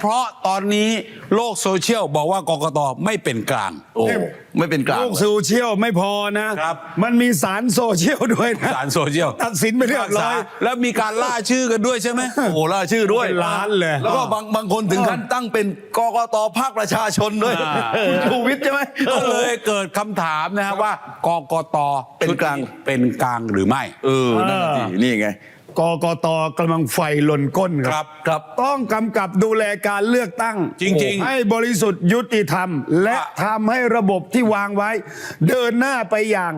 เพราะตอนนี้โลกโซเชียลบอกว่ากกตไม่เป็นกลาง โอ้ไม่เป็นกลาง โลกโซเชียลไม่พอนะครับ มันมีสารโซเชียลด้วยนะสารโซเชียลตัดสินไปเรียบร้อยแล้วมีการล่าชื่อกันด้วยใช่ไหมโอ้โหล่าชื่อด้วยเป็นล้านเลยแล้วก็บางบางคนถึงขั้นตั้งเป็นกกตภาคประชาชนด้วยอ่าคุณชูวิทย์ใช่ไหมก็เลยเกิดคำถามนะฮะว่ากกตเป็นกลางเป็นกลางหรือไม่เออนั่นน่ะสินี่ไง กกตกำลังไฟลนก้นคครัรับครับ ต้องกำกับดูแลการเลือกตั้งจริงๆ ให้บริสุทธิ์ยุติธรรม และว่าทำให้ระบบที่วางไว้ เดินหน้าไปอย่าง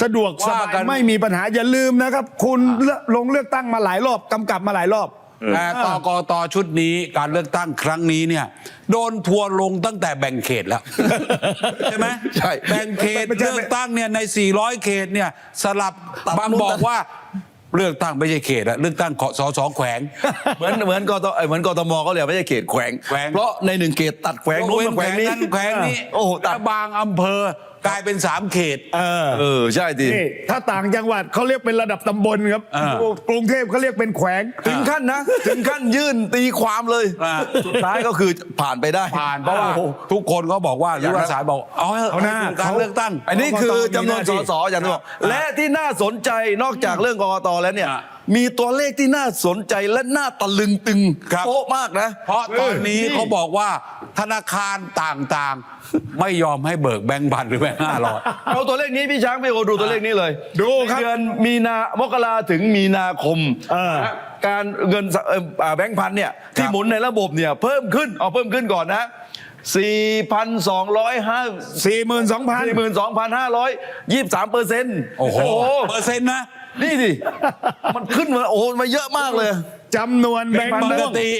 สะดวกสว่าบายกัน ไม่มีปัญหาอย่าลืมนะครับ คุณลงเลือกตั้งมาหลายรอบกำกับมาหลายรอบ แต่ตกตชุดนี้การเลือกตั้งครั้งนี้เนี่ย โดนทัวร์ลงตั้งแต่แบ่งเขตแล้ว ใช่ไหมใช่แบ่งเขตไม่ใช่เลือกตั้งเนี่ยใน 400 เขตเนี่ย สลับตัดบางนู่นบอตักดว่า เลือกตั้งไม่ใช่เขตอะเลือกตั้งขอสอสอแขวง เหมือนเหมือนกตเอ้ยเหมือนกทมเขาเลยไม่ใช่เขตแขวง แขวง เพราะในหนึ่งเขตตัดแขวงนู้นมาแขวงนี้นั้นแขวงนี้โอ้โหตัแต่ดบางอำเภอกลายเป็นสามเขต เออ เออ ใช่ดิ นี่ถ้าต่างจังหวัดเขาเรียกเป็นระดับตำบลครับ อ่า กรุงเทพเขาเรียกเป็นแขวง ถึงขั้นนะ ถึงขั้นยื่นตีความเลย อ่า สุดท้ายก็คือผ่านไปได้ผ่านเพราะว่าทุกคนเขาบอกว่าหรือว่าสายบอก เอาให้เอาหน้าให้การเลือกตั้ง อันนี้คือจำนวนกกตมีหสน้าที่สอย่างที่บอกและที่น่าสนใจนอกจากเรื่องกกตแล้วเนี่ย อะ มีตัวเลขที่น่าสนใจและน่าตะลึงตึงครับ โป๊ะมากนะ เพราะตอนนี้เขาบอกว่าธนาคารต่างๆ ไม่ยอมให้เบิกแบงค์พันหรือแบงค์ห้าร้อยเอาตัวเลขนี้พี่ช้างพี่โอดูตัวเลขนี้เลยดูครับในเดือนมีนามกราถึงมีนาคมเออ นะการเงินสะเอ่ออ่าแบงค์พันเนี่ยที่หมุนในระบบเนี่ยเพิ่มขึ้นเอาเพิ่มขึ้นก่อนนะ4,205สี่หมื่นสองพัน 42,523เปอร์เซ็นต์โอ้โหเปอร์เซ็นต์นะ นี่ดิ มันขึ้นมาโอ้โหมาเยอะมากเลย จำนวนแบงค์ปกม่วงติ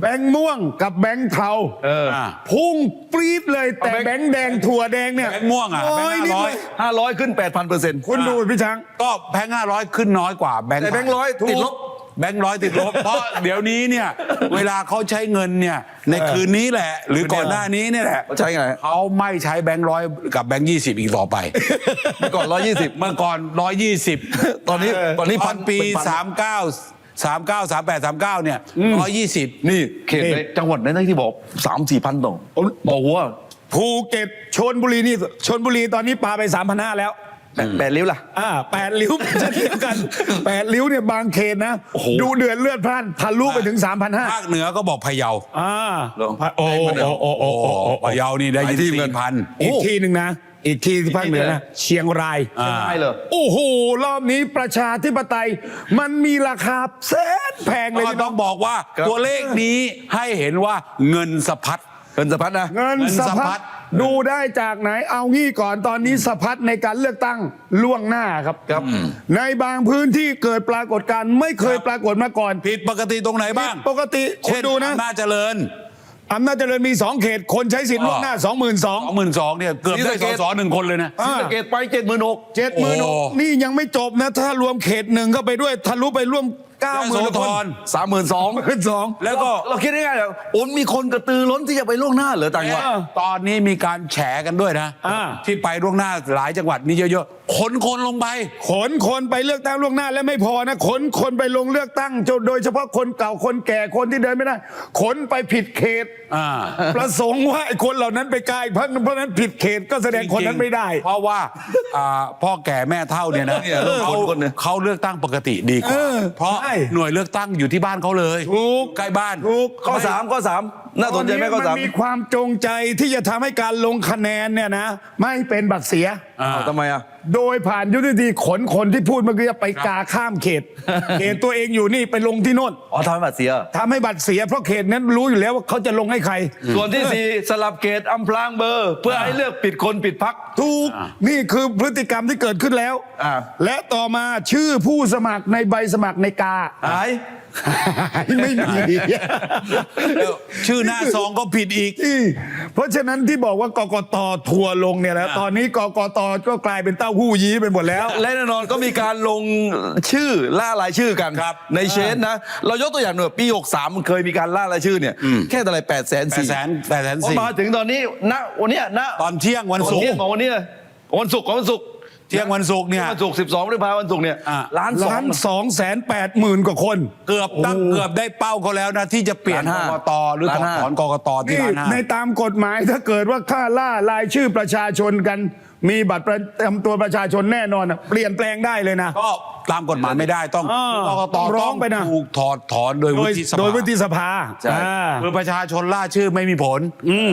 แบงค์ม่วงกับแบงค์เทาเอออ่าพุ่งปรี๊ดเลยแต่เอาแบแบงงค์ ค์แดงถั่วแดงเนี่ยแบงค์ม่วงอะโอ้ยแบงค์นิดห้าร้อยเลย500ขึ้น8,000เปอร์เซ็นต์ คุณดูพี่ช้าง ก็แบงค์ห้าร้อยขึ้นน้อยกว่าแบงค์แต่แบงค์ร้อยติดลบแบงค์ร้อยติดลบ เพราะเดี๋ยวนี้เนี่ย เวลาเขาใช้เงินเนี่ยในคืนนี้แหละ หรือก่อนหน้านี้เนี่ยแหละใช่ไง เขาไม่ใช้แบงค์ร้อยกับแบงค์ยี่สิบอีกต่อไป เมื่อก่อน120เมื่อก่อนร้อยยี่สิบตอนนี้ตอนนี้ตพัอนนปี เป็นพันสามเก้าสามเก้าสามแปดสามเก้าเนี่ยร้อยยี่สิบนี่เขตในจังหวัดไหนที่บอก3 4พันต่อบอกว่าภูเก็ตชนบุรีนี่ชนบุรีตอนนี้ปาไป 3 5 0 0 แล้ว แปดแปดริ้วล่ะ อ่าแปดริ้วเป็นเช่นเดียวกันแปดริ้วเนี่ยบางเขตนะ โอ้โห ดูเดือดเลือดพล่านทะลุไปถึง 3,500ภาคเหนือก็บอกพะเยาอ่าเหรอโอ้โอ้โอ้โอ้โอ้โอ้โอ้พะเยานี่ได้หลายยี่ที่สิเหมือนกันบพันอีกทีหนึ่งนะ อีกทีที่ภาคเหนือนะเชียงรายอ่าใช่เลยโอ้โห รอบนี้ประชาธิปไตย มันมีราคาแสนแพงเลยก็พี่น้ต้อองงบอกว่าครับ ตัวเลขนี้ให้เห็นว่าเงินสะพัด เงินสะพัดนะ เงินเงินสะสะพัพัดดดูได้จากไหนเอางี้ก่อนตอนนี้สะพัดในการเลือกตั้งล่วงหน้าครับ ครับ ในบางพื้นที่เกิดปรากฏการณ์ไม่เคยครับปรากฏมาก่อนผิดปกติตรงไหนบ้าง ปกติคุเช่ณนดูนะ อำนาจเจริญ อำนาจเจริญมีสองเขต คนใช้สิทธิ์ล่วงหน้าอ๋อสองหมื่นสองสองหมื่นสองเนี่ยเกือบได้ศรีสสะอเกษสอหนึ่งคนเลยนะอ่าศรีสะเกตไปเจ็ดหมื่นหก เจ็ดหมื่นโอ้ นี่ยังไม่จบนะ ถ้ารวมเขตหนึ่งเข้าไปด้วยทะลุไปร่วมเก้าหมื่นยโสธคนรสามหมื่นสองเป็นสองแล้วก็ เราคิดง่ายๆเลยโอนมีคนกระตือร้นที่จะไปล่วงหน้าเหรือต่างจังหวัดเออตอนนี้มีการแฉกันด้วยนะอ่า ที่ไปล่วงหน้าหลายจังหวัดนี่เยอะๆขนคนลงไป ขนคนไปเลือกตั้งล่วงหน้าและไม่พอนะขนคนไปลงเลือกตั้งจนโดยเฉพาะคนเก่าคนแก่คนที่เดินไม่ได้ขนไปผิดเขต อ่า ประสงค์ว่าไอ้คนเหล่านั้นไปไกลเพราะเพราะฉะนั้นผิดเขตก็แสดงคนนั้นไม่ได้ เพราะว่าอ่าพ่อแก่แม่เท่าเนี่ยนะเนี่ยเขาคนคนเนี่ย เขาเลือกตั้งปกติดีกว่าเออเพราะใช่หน่วยเลือกตั้งอยู่ที่บ้านเขาเลยถูก ใกล้บ้านถูกข้อสามข้อสาม น่าสนใจไหมข้อมัสามมีความจงใจที่จะทำให้การลงคะแนนเนี่ยนะ ไม่เป็นบัตรเสียอ่าอ้าวทำไมอะ โดยผ่านยุทธวิธีขนคนที่พูดเมื่อกี้ไปกาข้ามเขต เขตตัวเองอยู่นี่ไปลงที่โน่นอ๋อทำให้บัตรเสีย ทำให้บัตรเสียเพราะเขตนั้นรู้อยู่แล้วว่าเขาจะลงให้ใคร ส่วนที่สี่สลับเกตอำพรางเบอร์ เพื่อให้เลือกปิดคนปิดพัก ถูกนี่คือพฤติกรรมที่เกิดขึ้นแล้ว อ่า และต่อมาชื่อผู้สมัครในใบสมัครในกา หาย ไม่มีแล้วชื่อหน้าซองก็ผิดอีก ที่เพราะฉะนั้นที่บอกว่ากกตทัวร์ลงเนี่ยนะตอนนี้กกตก็กลายเป็นเต้าหู้ยี้ไปหมดแล้ว และแน่นอนก็มีการลงชื่อล่ารายชื่อกัน ครับในเชนนะ เรายกตัวอย่างหน่อยปี 63 มันเคยมีการล่ารายชื่อเนี่ย แค่แต่ไร8 0 0 0 0แปดแสนแปดแสนพอสี่มาถึงตอนนี้ณวันเนี้ยณตอนเที่ยงวันศุกเที่ยร์งของวันนี้เลยวันศุกร์ของวันศุกร์ เที่ยงวันศุกร์เนี่ย วันศุกร์12พฤษภาวันศุกร์เนี่ยอะล้านสอง ล้านสองแสนแปดหมื่นกว่าคน เกือบตั้งเกือบได้เป้าเขาแล้วนะ ที่จะเปลี่ยนล้านกห้ากตหรือถล้าอนห้า ถอนกกตที่นี่ล้านห้า ในตามกฎหมายถ้าเกิดว่าค่าล่ารายชื่อประชาชนกัน มีบัตรประจำตัวประชาชนแน่นอนอะเปลี่ยนแปลงได้เลยนะ ก็ตามกฎหมายไม่ได้ต้องอ่ากกตต้องร้ต้อองงไปนะ ถูกถอดถอนโดยโดวุยฒิสภาโดยวุฒิสภาใช่ อ่า คือประชาชนล่าชื่อไม่มีผล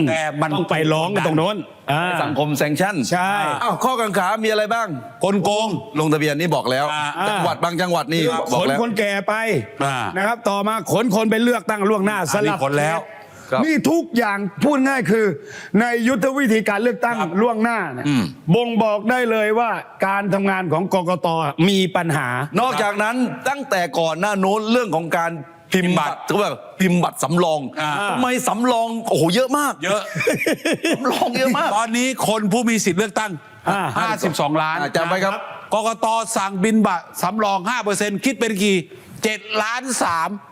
แต่มันต้องไปร้องกันตรงโน้นอ่าสังคมแซงชั่นใช่ อ้าวข้อกังขา มีอะไรบ้าง คนโกง ลงทะเบียนนี่บอกแล้วอ่า จังหวัดบางจังหวัดนี่ขบอกนแล้ว คนแก่ไปอ่านะครับ ต่อมาขนคนไปเลือกตั้งล่วงหน้าสอันนี้ลับขนแล้ว ครับนี่ทุกอย่างพูดง่ายคือ ในยุทธวิธีการเลือกตั้งล่วงหน้าเนี่ยบ่งบอกได้เลยว่าการทำงานของกกตมีปัญหา นอกจากนั้นตั้งแต่ก่อนหน้าโน้นเรื่องของการพิมพ์บัตรก็แบบพิมพ์บัตรสำรองอ่า ทำไมสำรองโอ้โหเยอะมากเยอะ สำรองเยอะมาก ตอนนี้คนผู้มีสิทธิ์เลือกตั้ง อ่า 52 ล้านอ่าจำไว้ครับ กกตสั่งบินบัตรสำรอง 5%คิดเป็นกี่7ล้าน3โ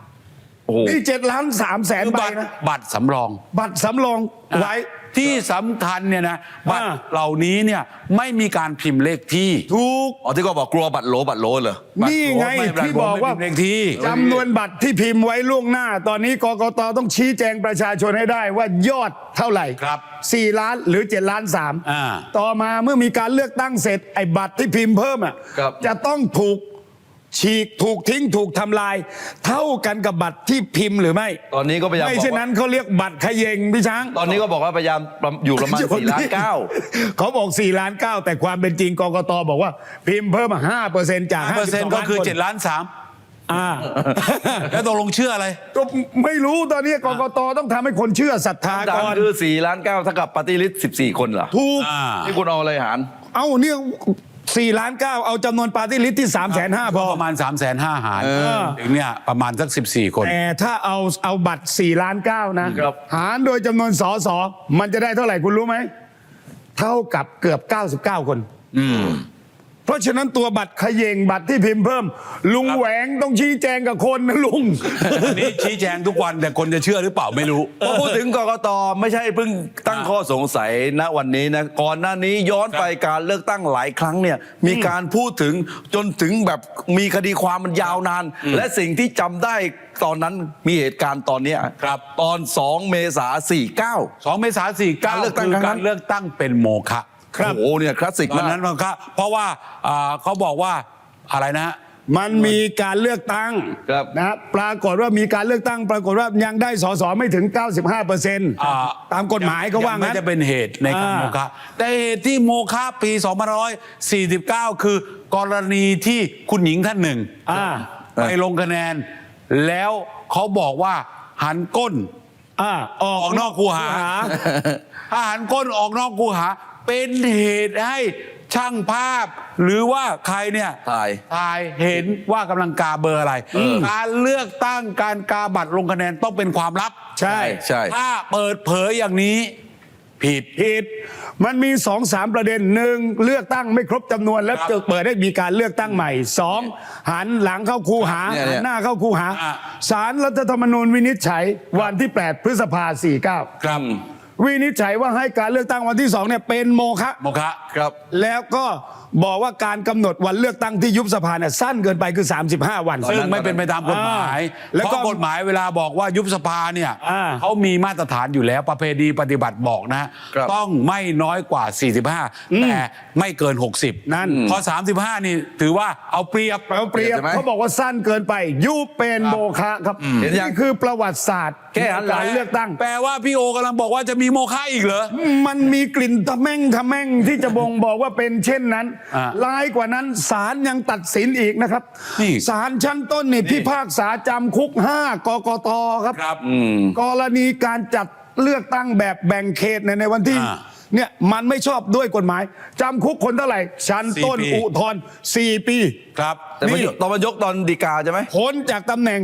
อ้โหนี่เจ็ดล้านสามแสนคือใบบัตรนะบัตรสำรอง บัตรสำรองไว้ ที่สำคัญเนี่ยนะบัตรอ่า เหล่านี้เนี่ยไม่มีการพิมพ์เลขที่ถูก อ๋อที่ก็บอกกลัวบัตรโหลบัตรโหลเหรอนี่ไงไม่ที่บอกว่า ไม่พิมพ์เลขที่ จำนวนบัตรที่พิมพ์ไว้ล่วงหน้า ตอนนี้กกตต้องชี้แจงประชาชนให้ได้ว่ายอดเท่าไหร่ครับ4ล้านหรือ 7 ล้าน3อ่าต่อมาเมื่อมีการเลือกตั้งเสร็จไอ้บัตรที่พิมพ์เพิ่มอะครับ จะต้องถูก ฉีกถูกทิ้งถูกทำลาย เท่ากันกับบัตรที่พิมพ์หรือไม่ ตอนนี้ก็พยายามไม่บอกเช่นว่านั้นเขาเรียกบัตรเขยงพี่ช้าง ตอนนี้ก็บอกว่าพยายามอยู่ประมาณสี่ล้านเก้าเขาบอก4ล้าน9แต่ความเป็นจริงกกตบอกว่า พิมพ์เพิ่มมา5%จาก5% 52ก็คือล้านน7ล้านอ่า3แล้วตกลงเชื่ออะไรก็ไม่รู้ตอนนี้กกตต้องทำให้คนเชื่อศรัทธาดัก่งอนคือ4ล้านเก้าเท่ากับปฏิริษี14 คนเหรอถูกอ่านี่คุณเอาอะไรหาร เอ้าเนี่ย สี่ล้านเก้าเอาจำนวนปาร์ตี้ลิสต์ที่3ามแสนห้าพอประมาณ 3 5 0 0 0 0หารอ ถึงเนี่ยประมาณสัก 14 คน แต่ถ้าเอาเอาบัตร 4 ล้านเก้านะ ครับ หารโดยจำนวนสอสอมันจะได้เท่าไหร่คุณรู้ไหม เท่ากับเกือบ 99 คน เพราะฉะนั้นตัวบัตรเขย่งบัตรที่พิมพ์เพิ่ม ลุงแหวงต้องชี้แจงกับคนนะลุงอันนี้ชี้แจงทุกวันแต่คนจะเชื่อหรือเปล่าไม่รู้ พอพูดถึงกกตไม่ใช่เพิ่งตั้งข้อสงสัยณวันนี้นะก่อนหน้านี้ย้อนไปการเลือกตั้งหลายครั้งเนี่ยมีการพูดถึงจนถึงแบบมีคดีความมันยาวนาน และสิ่งที่จำได้ตอนนั้นมีเหตุการณ์ตอนเนี้ยครับ ตอน 2 เมษา49 2เมษายน49การเลือกตั้งคือครั้งนั้การนเลือกตั้งเป็นโมฆะ โอ้โหเนี่ยคลาสสิกตอนมากนั้นโมฆะเพราะว่าอ่าเขาบอกว่าอะไรนะฮะ มันมีการเลือกตั้งครับ นะปรากฏว่ามีการเลือกตั้ง ปรากฏว่ายังได้สสไม่ถึง 95เปอร์เซ็นต์อ่าตามกฎหมายก็ว่ายังไม่งั้นจะเป็นเหตุในการอ่า โมฆะแต่เหตุที่โมฆะปี2549 คือกรณีที่คุณหญิงท่านหนึ่ง อ่า ไปลงคะแนน แล้วเขาบอกว่าหันก้นอ่า ออกออกนอกคูหา ถ้าหันก้นออกนอกคูหา เป็นเหตุให้ช่างภาพ หรือว่าใครเนี่ยถ่ายถ่ายเห็นว่ากำลังกาเบอร์อะไรการเลือกตั้งการกาบัตรลงคะแนนต้องเป็นความลับใช่ ใช่ ถ้าเปิดเผยอย่างนี้ ผิด ผิดมันมีสองสามประเด็นหนึ่งเลือกตั้งไม่ครบจำนวนแล้วครับจะเปิดให้มีการเลือกตั้งใหม่สองหันหลังเข้าคูหาเนี่ยเนี่ยหันหน้าเข้าคูหาอะ สารรัฐธรรมนูญวินิจฉัยวันที่ 8 พฤษภา49 ครับ วินิจฉัยว่าให้การเลือกตั้งวันที่สองเนี่ยเป็นโมฆะโมฆะครับ แล้วก็บอกว่าการกำหนดวันเลือกตั้งที่ยุบสภาเนี่ยสั้นเกินไปคือ 35 วัน ซึ่งไม่เป็นไปตามกฎหมายอ่าแล้วเพก็ราะกฎหมายเวลาบอกว่ายุบสภาเนี่ยอ่าเขามีมาตรฐานอยู่แล้วประเพณีปฏิบัติบอกนะครับต้องไม่น้อยกว่า 45 แต่ไม่เกิน 60 นั่นพอ 35 นี่ถือว่าเอาเปรียบเอาเปรียบใช่ไหมเขาบอกว่าสั้นเกินไปยุบเป็นโมฆะครับเห็นยังนี่คือประวัติศาสตร์แก้หันหลังการเลือกตั้ง แปลว่าพี่โอกำลังบอกว่าจะมีโมฆะอีกเหรอมันมีกลิ่นทะแม่งทะแม่งที่จะบ่งบอกว่าเป็นเช่นนั้นอ่าร้ายกว่านั้นศาลยังตัดสินอีกนะครับนี่ศาลชั้นต้นนี่พิพากษาจำคุก5กกตครับครับกรณีการจัดเลือกตั้งแบบแบ่งเขตในในวันที่อ่าเนี่ยมันไม่ชอบด้วยกฎหมายจำคุกคนเท่าไหร่ ชั้นต้นสี่ปีอุทธรณ์4ปี ครับ แต่มายกตอนมายกตอนดีกาใช่ไหมพ้นจากตำแหน่ง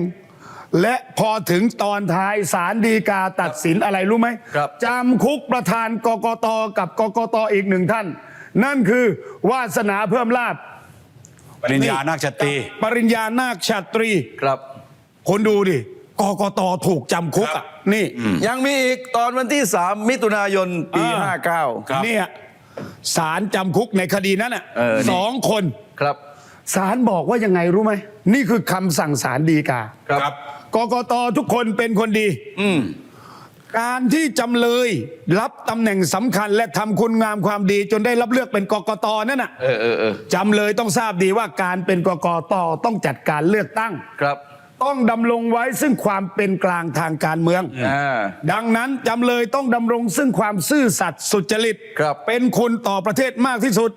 และพอถึงตอนท้ายศาลฎีกาตัดสินอะไรรู้ไหมครับจำคุกประธานกกตกับกกตอีกหนึ่งท่าน นั่นคือวาสนาเพิ่มลาบปริญญานาคชตรีปริญญานาคชาตรี ครับ คนดูดิกกตถูกจำคุกอะนี่ยังมีอีกตอนวันที่ 3 มิถุนายนปีอ่า59ครับเนี่ยศาลจำคุกในคดีนั้นอะเออนี่สองคนครับศาลบอกว่ายังไงรู้ไหม นี่คือคำสั่งศาลดีกา ครับกกตทุกคนเป็นคนดี อืม การที่จำเลยรับตำแหน่งสำคัญและทำคุณงามความดีจนได้รับเลือกเป็นกกตนั่นน่ะเออเออเออจำเลยต้องทราบดีว่าการเป็นกกตต้องจัดการเลือกตั้ง ครับ ต้องดำรงไว้ซึ่งความเป็นกลางทางการเมือง อ่า ดังนั้นจำเลยต้องดำรงซึ่งความซื่อสัตย์สุจริต ครับ เป็นคุณต่อประเทศมากที่สุด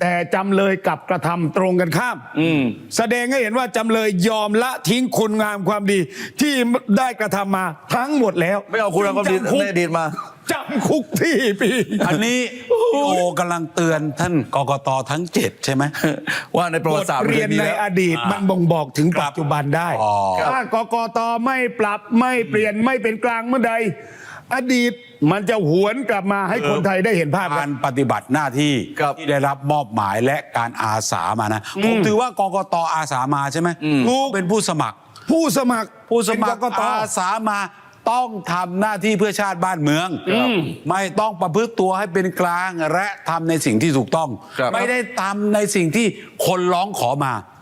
แต่จำเลยกลับกระทำตรงกันข้ามอืมแสดงให้เห็นว่าจำเลยยอมละทิ้งคุณงามความดี ที่ได้กระทำมาทั้งหมดแล้วไม่เอาคุณงามความดีจำคุกในอดีตมาจำคุกที่ปีอันนี้พี่โอกำลังเตือนท่านกกตทั้งเจ็ดใช่ไหมว่าในประบวัทติศาสตร์เรียนมัในมีแล้วอดีตมันบ่งบอกถึงครับปัจจุบันได้อ๋อถ้ากกตไม่ปรับไม่เปลี่ยนไม่เป็นกลางเมื่อใด อดีตมันจะหวนกลับมาให้คนไทยได้เห็นภาพการปฏิบัติหน้าที่ครับที่ได้รับมอบหมายและการอาสามานะผมถือว่ากกตอาสามาใช่ไหมถูกเป็นผู้สมัคร ผู้สมัครผู้สมัครเป็นกกต อาสามาต้องทำหน้าที่เพื่อชาติบ้านเมืองไม่ต้องประพฤติตัวให้เป็นกลางและทำในสิ่งที่ถูกต้อง ครับ ไม่ได้ทำในสิ่งที่คนร้องขอมา